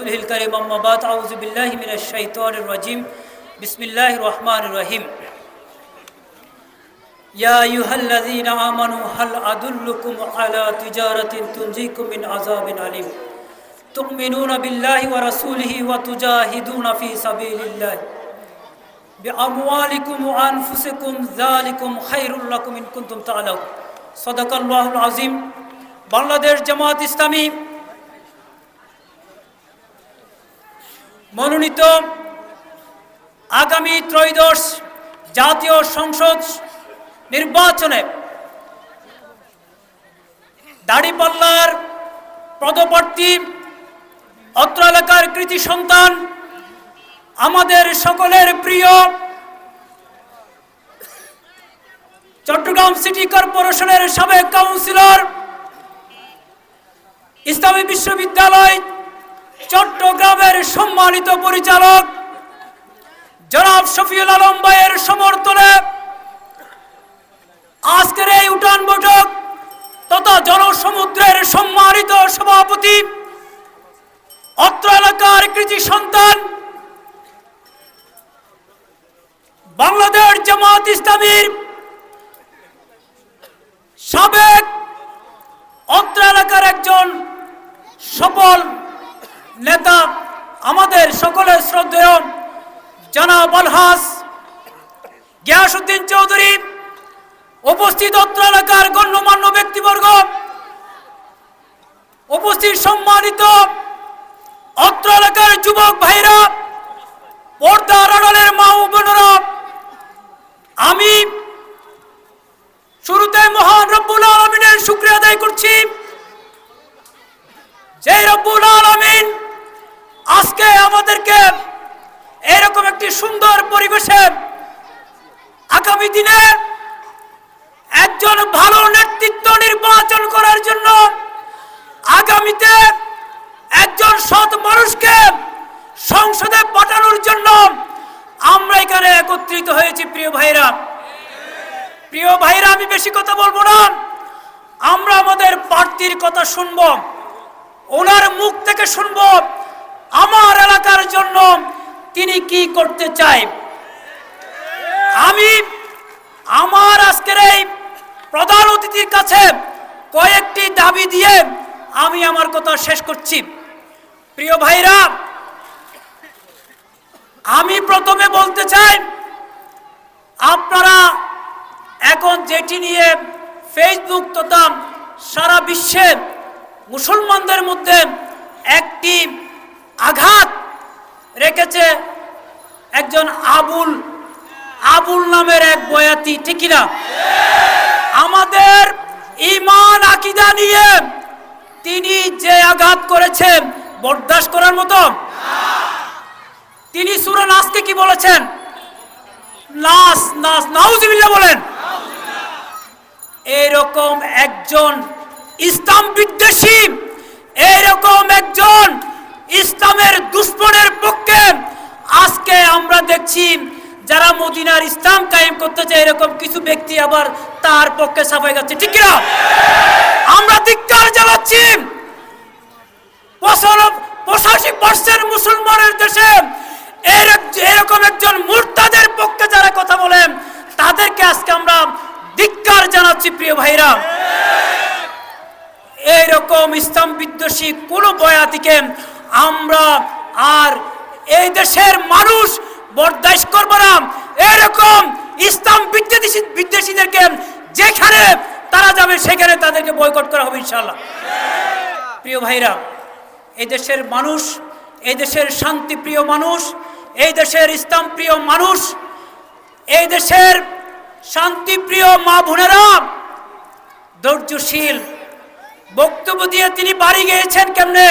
ورسوله الكريم أما بعد أعوذ بالله من الشيطان الرجيم بسم الله الرحمن الرحيم يا أيها الذين آمنوا هل أدلكم على تجارة تنجيكم من عذاب أليم تؤمنون بالله ورسوله وتجاهدون في سبيل الله بأموالكم وأنفسكم ذلكم خير لكم إن كنتم تعلمون صدق الله العظيم বাংলাদেশ জামাত ইসলামী মনোনীত আগামী ত্রয়োদশ জাতীয় সংসদ নির্বাচনে দাড়িপাল্লার পদপ্রার্থী, অত্র এলাকার কৃতি সন্তান, আমাদের সকলের প্রিয় চট্টগ্রাম সিটি কর্পোরেশনের সাবেক কাউন্সিলর, ইসলামী বিশ্ববিদ্যালয় চট্টগ্রামের সম্মানিত পরিচালক জনাব শফিউল আলম ভাইয়ের সমর্থনে আজকের এই উঠান বৈঠক তথা জনসমুদ্রের সম্মানিত সভাপতি, অত্র এলাকার কৃতি সন্তান, বাংলাদেশ জামাত ইসলামীর সাবেক অত্র এলাকার একজন সফল নেতা আমাদের সকলের শ্রদ্ধেয় জনাব আলহাস গিয়াসুদ্দিন চৌধুরী উপস্থিত অত্র এলাকার গণ্যমান্য ব্যক্তিবর্গ, উপস্থিত সম্মানিত অত্র এলাকার যুবক ভাইরা পর্দার আড়ালের মা ও আমি শুরুতে মহান রব্বুল আলমিনের শুক্রিয়া আদায় করছি। যে রব্বুল আলমিন আজকে আমাদেরকে এরকম একটি সুন্দর পরিবেশে আগামী দিনে একজন ভালো নেতৃত্ব নির্বাচন করার জন্য আগামীতে একজন সৎ মানুষকে সংসদে পাঠানোর জন্য আমরা এখানে একত্রিত হয়েছি, প্রিয় ভাইরা। প্রিয় ভাইরা, আমি বেশি কথা বলব না। আমরা আমাদের প্রার্থীর কথা শুনব, ওনার মুখ থেকে শুনব, আমার এলাকার জন্য তিনি কি করতে চায়। আমার আজকের এই প্রধান অতিথির কাছে কয়েকটি দাবি দিয়ে আমি আমার কথা শেষ করছি। প্রিয় ভাইরা, আমি প্রথমে বলতে চাই, আপনারা এখন যেটি নিয়ে ফেসবুক তথা সারা বিশ্বে মুসলমানদের মধ্যে একটি আঘাত রেখেছে একজন আবুল আবুল নামের এক বয়াতি, ঠিক না আমাদের ইমান আকিদা নিয়ে তিনি যে আঘাত করেছেন, বরদাস্ত করার মতো। তিনি সুরা নাসকে কি বলেছেন? নাস নাস, নাউজিবিল্লাহ বলেন। এরকম একজন ইসলাম বিদ্বেষী, এরকম একজন ইসলামের দুশ্মনের পক্ষে আজকে আমরা দেখছি যারা মদিনার ইসলাম কায়েম করতে চায়, এরকম কিছু ব্যক্তি আবার তার পক্ষে সাফাই যাচ্ছে ঠিক না আমরা ধিক্কার জানাচ্ছি। পঁচাশি পার্সেন্ট মুসলমানের দেশে এরকম একজন মুরতাদের পক্ষে যারা কথা বলেন, তাদেরকে আজকে আমরা ধিক্কার জানাচ্ছি, প্রিয় ভাইরা। এইরকম ইসলাম বিদ্বেষী কোন বয়াতিকে আমরা আর এই দেশের মানুষ বরদাস্ত করব না। এরকম ইসলাম বিদ্বেষী বিদ্বেষীদেরকে যেখানে তারা যাবে, সেখানে তাদেরকে বয়কট করা হবে ইনশাল্লাহ প্রিয় ভাইরা, এই দেশের মানুষ, এই দেশের শান্তিপ্রিয় মানুষ, এই দেশের ইসলাম প্রিয় মানুষ, এই দেশের শান্তিপ্রিয় মা বোনেরা, ধৈর্যশীল। বক্তব্য দিয়ে তিনি বাড়ি গিয়েছেন কেমনে?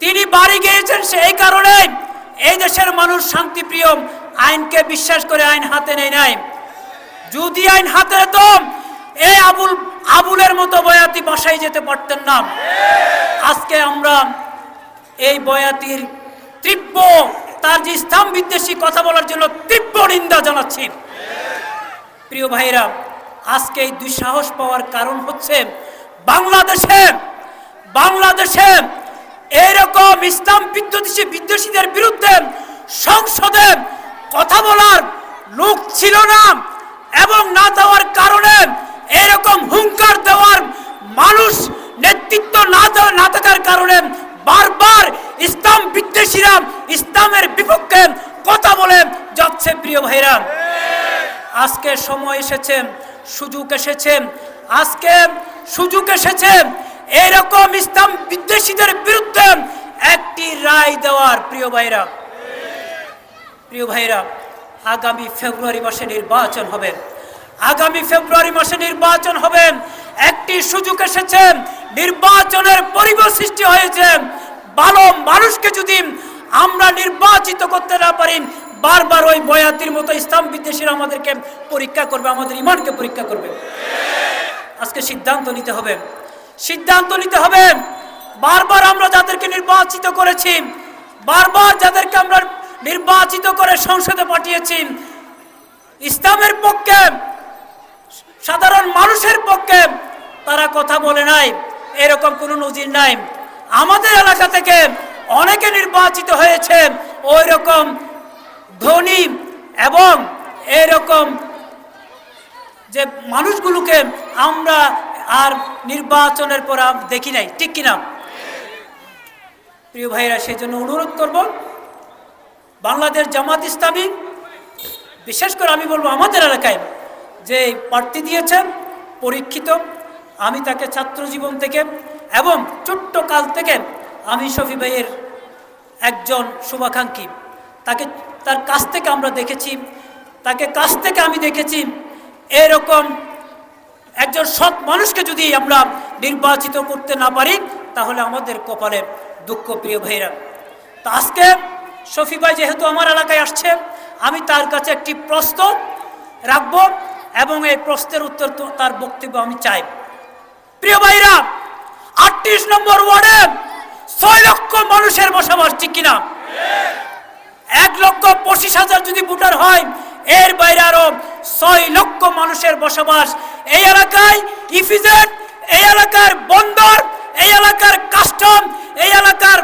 তিনি বাড়ি গিয়েছেন সেই কারণে এই দেশের মানুষ শান্তিপ্রিয়, আইনকে বিশ্বাস করে আইন হাতে নেয় নাই। যদি আইন হাতে নিত এই আবুল, আবুলের মতো বয়াতি বাসায় যেতে পারতেন না। আজকে আমরা এই বয়াতির তীব্র, তার যে ইসলাম বিদ্বেষী কথা বলার জন্য তীব্র নিন্দা জানাচ্ছি। প্রিয় ভাইরা আজকে এই দুঃসাহস পাওয়ার কারণ হচ্ছে বাংলাদেশে বাংলাদেশে এইরকম ইসলাম বিদ্বেষী বিদ্বেষীদের বিরুদ্ধে সংসদে কথা বলার লোক ছিল না এবং না দেওয়ার কারণে এরকম হুঙ্কার দেওয়ার মানুষ নেতৃত্ব না দেওয়া, না থাকার কারণে বারবার ইসলাম বিদ্বেষীরা ইসলামের বিপক্ষে কথা বলে যাচ্ছে প্রিয় ভাইরা। আজকে সময় এসেছে, সুযোগ এসেছে, আজকে সুযোগ এসেছে। এরকম ইসলাম বিদ্বেষীদের বিরুদ্ধে একটি রায় দেওয়ার প্রিয় ভাইরা প্রিয় ভাইরা, আগামী ফেব্রুয়ারি মাসে নির্বাচন হবে। আগামী ফেব্রুয়ারি মাসে নির্বাচন হবে। একটি সুযোগ এসেছে, নির্বাচনের পরিবেশ সৃষ্টি হয়েছে। ভালো মানুষকে যদি আমরা নির্বাচিত করতে না পারি, বারবার ওই বয়াতির মতো ইসলাম বিদ্বেষীরা আমাদেরকে পরীক্ষা করবে, আমাদের ইমানকে পরীক্ষা করবে। আজকে সিদ্ধান্ত নিতে হবে। সিদ্ধান্ত নিতে হবে। বারবার আমরা যাদেরকে নির্বাচিত করেছি, বারবার যাদেরকে আমরা নির্বাচিত করে সংসদে পাঠিয়েছি, ইসলামের পক্ষে, সাধারণ মানুষের পক্ষে তারা কথা বলে নাই, এরকম কোনো নজির নাই। আমাদের এলাকা থেকে অনেকে নির্বাচিত হয়েছে ওই রকম ধনী এবং এরকম যে মানুষগুলোকে আমরা আর নির্বাচনের পর দেখি নাই। ঠিক কিনা? প্রিয় ভাইরা সেই জন্য অনুরোধ করব, বাংলাদেশ জামাত ইসলামী, বিশেষ করে আমি বলব আমাদের এলাকায় যে প্রার্থী দিয়েছেন, পরীক্ষিত, আমি তাকে ছাত্র জীবন থেকে এবং ছোট্ট কাল থেকে আমি শফি ভাইয়ের একজন শুভাকাঙ্ক্ষী। তাকে, তার কাছ থেকে আমরা দেখেছি, তাকে কাছ থেকে আমি দেখেছি, এরকম একজন সৎ মানুষকে যদি আমরা নির্বাচিত করতে না পারি, তাহলে আমাদের কপালে দুঃখ, প্রিয় ভাইরা তো আজকে শফি ভাই যেহেতু আমার এলাকায় আসছে, আমি তার কাছে একটি প্রশ্ন রাখব এবং এই প্রশ্নের উত্তর তার বক্তব্য আমি চাই। প্রিয় ভাইরা, আটত্রিশ নম্বর ওয়ার্ডে ছয় লক্ষ মানুষের বসবাস, ঠিক কিনা? এক লক্ষ পঁচিশ হাজার যদি ভোটার হয়, এর বাইরে আরও ছয় লক্ষ মানুষের বসবাস এই এলাকায় ইফিজেট এই এলাকার বন্দর, এই এলাকার কাস্টম, এই এলাকার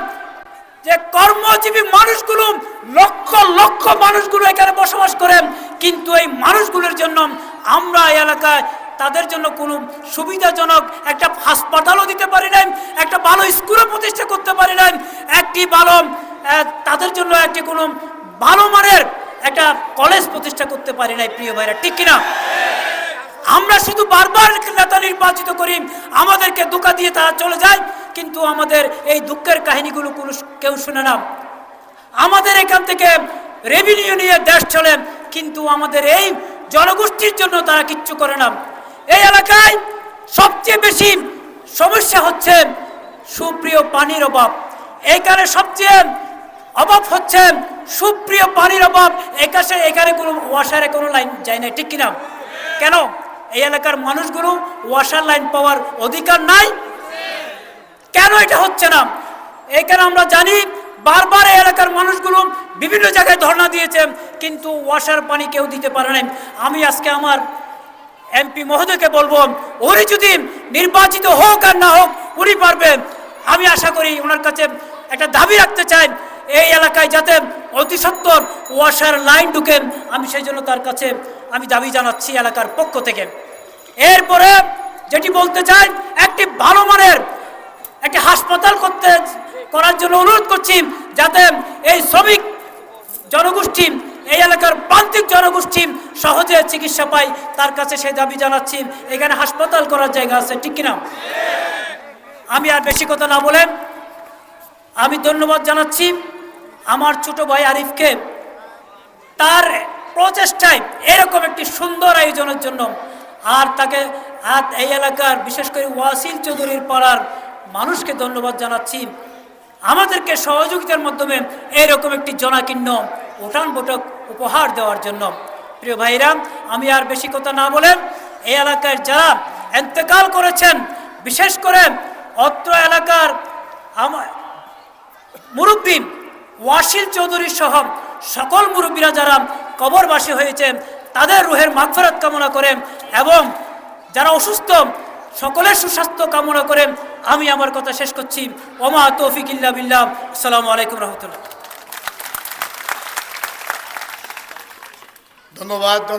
যে কর্মজীবী মানুষগুলো, লক্ষ লক্ষ মানুষগুলো এখানে বসবাস করেন কিন্তু এই মানুষগুলোর জন্য আমরা এই এলাকায় তাদের জন্য কোনো সুবিধাজনক একটা হাসপাতালও দিতে পারি নাই, একটা ভালো স্কুলও প্রতিষ্ঠা করতে পারি নাই, একটি ভালো তাদের জন্য একটি কোনো ভালো মানের একটা কলেজ প্রতিষ্ঠা করতে পারি নাই, প্রিয় ভাইরা, ঠিক কিনা? আমরা শুধু বারবার নেতা নির্বাচিত করি, আমাদেরকে ধোকা দিয়ে তারা চলে যায়, কিন্তু আমাদের এই দুঃখের কাহিনীগুলো কোনো কেউ শুনে না। আমাদের এখান থেকে রেভিনিউ নিয়ে দেশ চলে, কিন্তু আমাদের এই জনগোষ্ঠীর জন্য তারা কিচ্ছু করে না। এই এলাকায় সবচেয়ে বেশি সমস্যা হচ্ছে সুপ্রিয় পানির অভাব। এইখানে সবচেয়ে অভাব হচ্ছে সুপ্রিয় পানির অভাব। একাশে এখানে কোনো ওয়াশারে কোনো লাইন যায় না ঠিক কিনা? কেন? এই এলাকার মানুষগুলো ওয়াশার লাইন পাওয়ার অধিকার নাই। কেন এটা হচ্ছে না? এখানে আমরা জানি বারবার এই এলাকার মানুষগুলো বিভিন্ন জায়গায় ধর্ণা দিয়েছে, কিন্তু ওয়াশার পানি কেউ দিতে পারে নাই। আমি আজকে আমার এমপি মহোদয়কে বলব, উনি যদি নির্বাচিত হোক আর না হোক, উনি পারবেন আমি আশা করি ওনার কাছে একটা দাবি রাখতে চাই, এই এলাকায় যাতে অতি সত্তর ওয়াশার লাইন ঢুকেন আমি সেই জন্য তার কাছে আমি দাবি জানাচ্ছি এলাকার পক্ষ থেকে। এরপরে যেটি বলতে চাই, একটি ভালো মানের একটি হাসপাতাল করতে, করার জন্য অনুরোধ করছি যাতে এই শ্রমিক জনগোষ্ঠী, এই এলাকার প্রান্তিক জনগোষ্ঠী সহজে চিকিৎসা পায়। তার কাছে সেই দাবি জানাচ্ছি, এখানে হাসপাতাল করার জায়গা আছে, ঠিক কিনা? আমি আর বেশি কথা না বলে আমি ধন্যবাদ জানাচ্ছি আমার ছোট ভাই আরিফকে। তার প্রচেষ্টায় এরকম একটি সুন্দর আয়োজনের জন্য আর তাকে আর এই এলাকার বিশেষ করে ওয়াসিল চৌধুরীর পাড়ার মানুষকে ধন্যবাদ জানাচ্ছি। আমাদেরকে সহযোগিতার মাধ্যমে এরকম একটি জনাকীর্ণ উঠান বৈঠক উপহার দেওয়ার জন্য। প্রিয় ভাইরা, আমি আর বেশি কথা না বলেন এই এলাকার যারা এন্তেকাল করেছেন, বিশেষ করে অত্র এলাকার মুরব্বী ওয়াসিল চৌধুরী সহ সকল মুরব্বীরা যারা কবরবাসী হয়েছে তাদের রুহের মাগফেরাত কামনা করেন এবং যারা অসুস্থ, সকলের সুস্বাস্থ্য কামনা করেন। আমি আমার কথা শেষ করছি। ওমা তৌফিক ইল্লা বিল্লাহ। আসসালামু আলাইকুম রহমতুল্লাহ। ধন্যবাদ